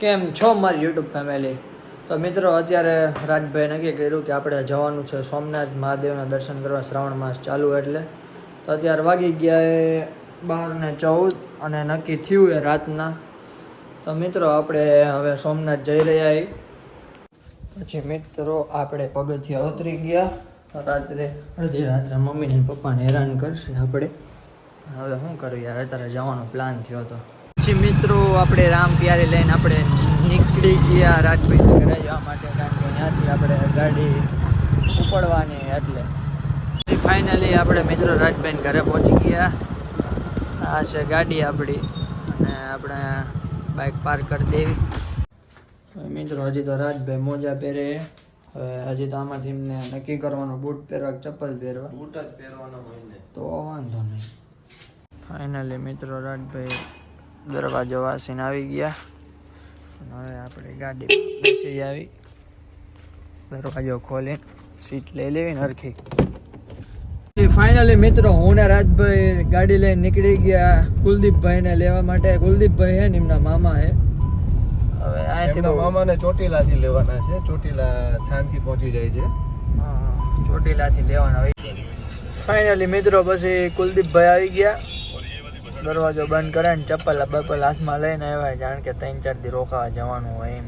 કેમ છો મારી યુટ્યુબ ફેમિલી તો મિત્રો, અત્યારે રાજભાઈ નક્કી કર્યું કે આપણે જવાનું છે સોમનાથ મહાદેવના દર્શન કરવા શ્રાવણ માસ ચાલુ એટલે. તો અત્યારે વાગી ગયા એ બાર ને ચૌદ અને નક્કી થયું એ રાતના. તો મિત્રો, આપણે હવે સોમનાથ જઈ રહ્યા પછી મિત્રો, આપણે પગથિયા ઉતરી ગયા. રાત્રે, અડધી રાત્રે મમ્મીને પપ્પાને હેરાન કરશે આપણે. હવે શું કરું યાર? અત્યારે જવાનો પ્લાન થયો હતો પછી મિત્રો આપણે રામ પ્યારે લઈને આપણે નીકળી ગયા રાજભાઈ ઘરે જવા માટે કારણ કે ત્યાંથી આપણે ગાડી ઉપડવાની એટલે. ફાઇનલી આપણે મિત્રો રાજભાઈ ઘરે પહોંચી ગયા. આ છે ગાડી આપણી. અને આપણે બાઇક પાર્ક કરી દેવી. મિત્રો હજી તો રાજભાઈ મોજા પહેરે. હવે હજી તો આમાંથી એમને નક્કી કરવાનું બૂટ પહેરવા ચપ્પલ પહેરવા? બૂટ જ પહેરવાનો હોય ને. તો વાંધો નહીં. ફાઇનલી મિત્રો રાજભાઈ દરવાજો વાસીને આવી ગયા. હવે આપણે ગાડી બેસી આવી. દરવાજો ખોલી સીટ લઈ લેવી ને હરખી. ફાઇનલી મિત્રો હું ને રાજભાઈ ગાડી લઈને નીકળી ગયા કુલદીપભાઈને લેવા માટે. કુલદીપભાઈ હે ને એમના મામા હે. હવે અહીંથી મામાને ચોટીલાથી લેવાના છે. ચોટીલા થાનથી પહોંચી જાય છે. હા, ચોટીલાથી લેવાના હોય. ફાઇનલી મિત્રો પછી કુલદીપભાઈ આવી ગયા. દરવાજો બંધ કરે ને ચપ્પલ બપ્પલ હાથમાં લઈને આવ્યા જાણ કે ત્રણ ચાર દી રોકાવા જવાનું હોય એમ.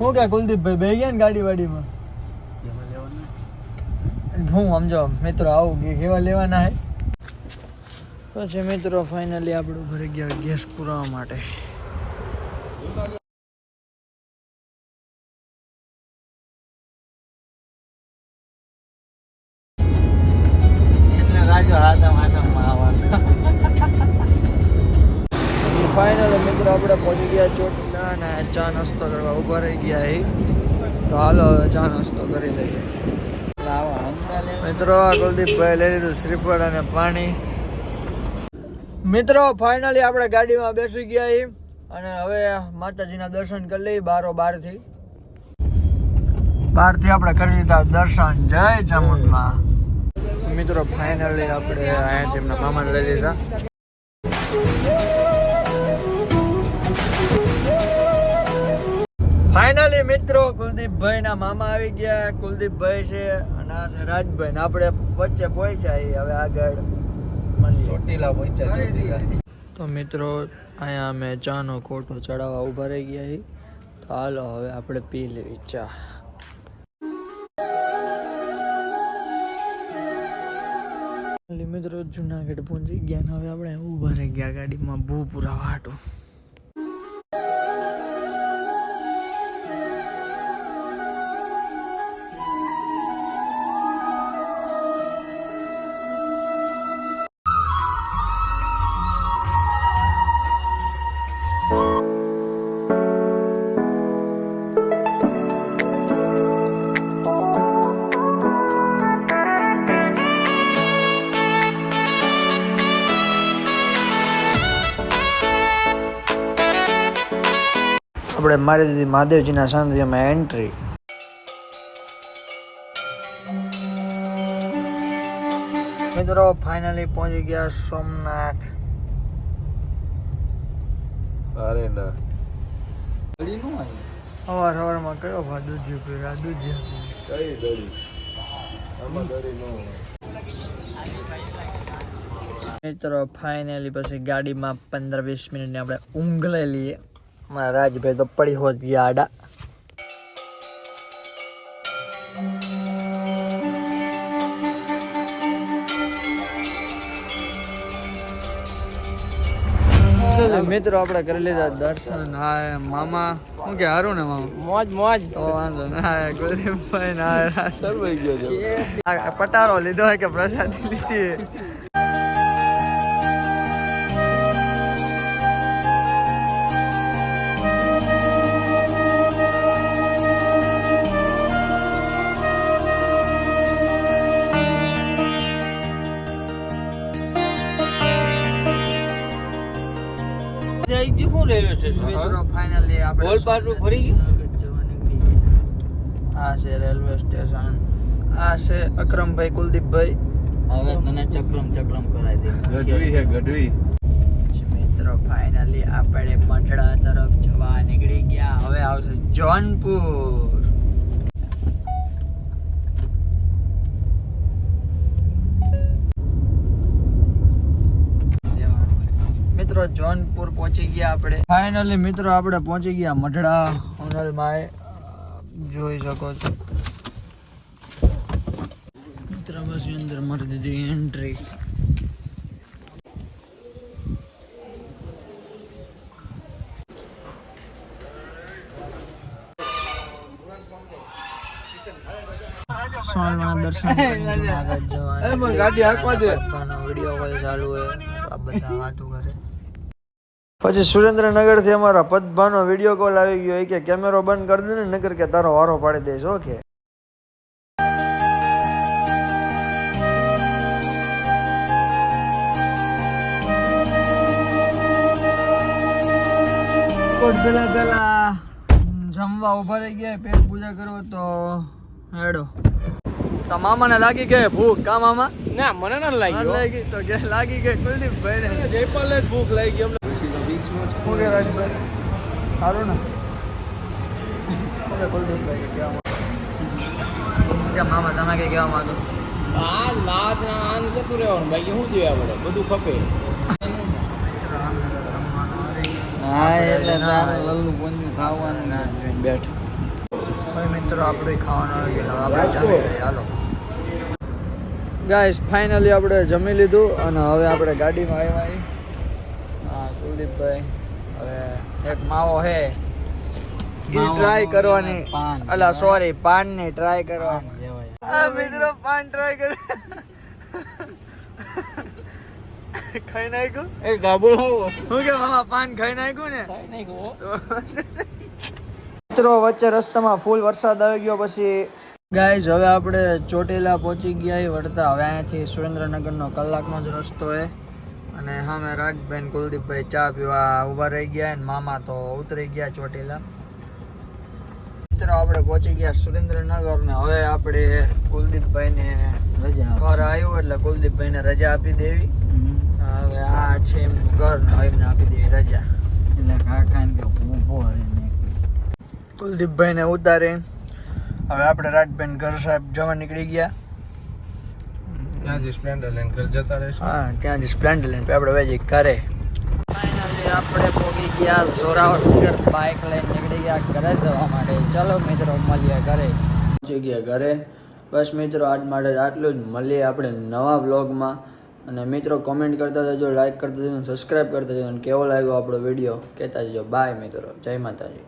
હું કે કુલદીપભાઈ બે ગયા ને ગાડી વાડીમાં હું સમજો મિત્રો આવું કે કેવા લેવાના હે. પછી મિત્રો ફાઇનલી આપણું ઘરે ગયા ગેસ પુરાવા માટે. ચા નાસ્તો કરવા ઊભા રહી ગયા એ તો હાલો હવે ચા નાસ્તો કરી લઈએ. મિત્રો કુલદીપભાઈ લઈ લીધું શ્રીફળ અને પાણી. મિત્રો ફાઇનલી આપણે ગાડીમાં બેસી ગયા એ અને હવે માતાજીના દર્શન કરી લઈએ બારો બારથી. બારથી આપણે કરી લીધા દર્શન. જય ચામુંડમાં. મિત્રો ફાઇનલી આપણે અહીંયાથી એમના મામાને લઈ લીધા. ફાઇનલી મિત્રો કુલદીપભાઈ ના મામા આવી ગયા. કુલદીપભાઈ છે અને આ છે રાજભાઈ ને આપણે વચ્ચે પહોંચ્યા હવે આગળ ચોટીલા પહોંચ્યા ચોટીલા. તો મિત્રો અહીંયા અમે ચાનો કોટો ચડાવવા ઊભા રહી ગયા છીએ. તો હાલો હવે આપણે પી લેવી ચા. મિત્રો જુનાગઢ પહોંચી ગયા હવે આપણે ઊભા રહી ગયા ગાડીમાં. ભૂપુરા પૂરા વાટો આપણે મારી દીધી મહાદેવજીના સાંધ્યમાં એન્ટ્રી મિત્રો ફાઇનલી પહોંચી ગયા સોમનાથ. અરે ના. સવાર સવારમાં કયો ભા દૂધ્યું પીવા દૂધી કઈ આમાં ન મિત્રો ફાઇનલી પછી ગાડીમાં પંદર વીસ મિનિટની આપણે ઊંઘ લઈ લઈએ. મારા રાજભાઈ તો પડી હોત ગયા આડા. મિત્રો આપણે કરી લીધા દર્શન. હા મામા. શું કે હારું ને મામા? મોજ મોજ. તો વાંધો ના ગુલદીપભાઈ ના સરવાઈ ગયો પટારો લીધો હોય કે પ્રસાદી લીધી? મિત્રો ફાઇનલી આપણે ગોળ પાટું ફરી જવા આ છે રેલવે સ્ટેશન આ છે અકરમભાઈ કુલદીપભાઈ. હવે તને ચક્રમ ચક્રમ કરાવી દે. ગઢવી હે ગઢવી. મિત્રો ફાઇનલી આપણે મંડળા તરફ જવા નીકળી ગયા. હવે આવશે જોનપુર. જોનપુર પહોંચી ગયા આપણે. ફાઇનલી મિત્રો આપણે પહોંચી ગયા મઢડા. હોનલમાં જોઈ શકો છો. મિત્ર બસ અંદર મારી દીધી એન્ટ્રી સ્વામિનારાયણ દર્શન કરીને જુનાગઢ જવાના. ગાડી હાંકવા દે. વીડિયો કોલ ચાલુ હોય. આ બધા વાતો કરે. પછી સુરેન્દ્રનગરથી અમારા પદભાનો વીડિયો કોલ આવી ગયો. એ કે કેમેરો બંધ કરી દે ને નગર કે તારો વારો પાડી દઈશ ઓકે પેલા પેલા જમવા ઊભા રહી ગયા પેટ પૂજા કરો તો હેડો. તો મામાને લાગી ગઈ ભૂખ કા મામા? ના મને ના લાગી લાગી તો કે લાગી ગઈ કુલદીપભાઈ ને જયપાલ જ ભૂખ લાગી છે. હું કે રાજભાઈ સારું ને. ઓકે કુલદીપભાઈ કે કહેવા કે મામા તમે કઈ કહેવા માંગો? આ ના આન જતું રહેવાનું. બાકી શું જોયા આપણે બધું ખપે. હા એટલે તારું લલ્લું પંજું ખાવાનું ના જોઈને બેઠ મિત્રો આપણે ખાવાનું આવી આપણે હાલો. ગાઈસ ફાઇનલી આપણે જમી લીધું અને હવે આપણે ગાડીમાં આવ્યા હા કુલદીપભાઈ એક માવો હે. એ ટ્રાય કરવાની. અલા સોરી પાનની ટ્રાય કરવાની. આ મિત્રો પાન ટ્રાય કર. ખાઈ નાખ્યું? એ ગાબડો હું. કે મામા પાન ખાઈ નાખ્યું ને? ખાઈ નાખ્યો મિત્રો વચ્ચે રસ્તામાં ફૂલ વરસાદ આવી ગયો પછી ગાઈઝ હવે આપણે ચોટીલા પહોંચી ગયા વળતા. હવે અહીંયાથી સુરેન્દ્રનગરનો કલાકનો જ રસ્તો છે અને સામે રાજભાઈ કુલદીપભાઈ ચા પીવા ઊભા રહી ગયા અને મામા તો ઉતરી ગયા ચોટીલા. મિત્રો આપણે પહોંચી ગયા સુરેન્દ્રનગર ને હવે આપણે કુલદીપભાઈને રજા ઘર આવ્યું એટલે કુલદીપભાઈને રજા આપી દેવી. હવે આ છે એમનું ઘર ને હવે એમને આપી દેવી રજા. એટલે કાકા ને ઊભો કુલદીપભાઈને ઉતારે હવે આપણે રાજબેન ઘર સાહેબ જવા નીકળી ગયા. આપણે ફાઇનલી આપણે પહોંચી ગયા જોરાવર બાઇક લઈને નીકળી ગયા ઘરે જવા માટે. ચલો મિત્રો, મળીએ ઘરે. પહોંચી ગયા ઘરે. બસ મિત્રો, આજ માટે આટલું જ. મળીએ આપણે નવા વ્લોગમાં અને મિત્રો કોમેન્ટ કરતા જજો લાઈક કરતા જજો સબસ્ક્રાઈબ કરતા જજો. અને કેવો લાગ્યો આપણો વીડિયો કહેતા જજો. બાય મિત્રો. જય માતાજી.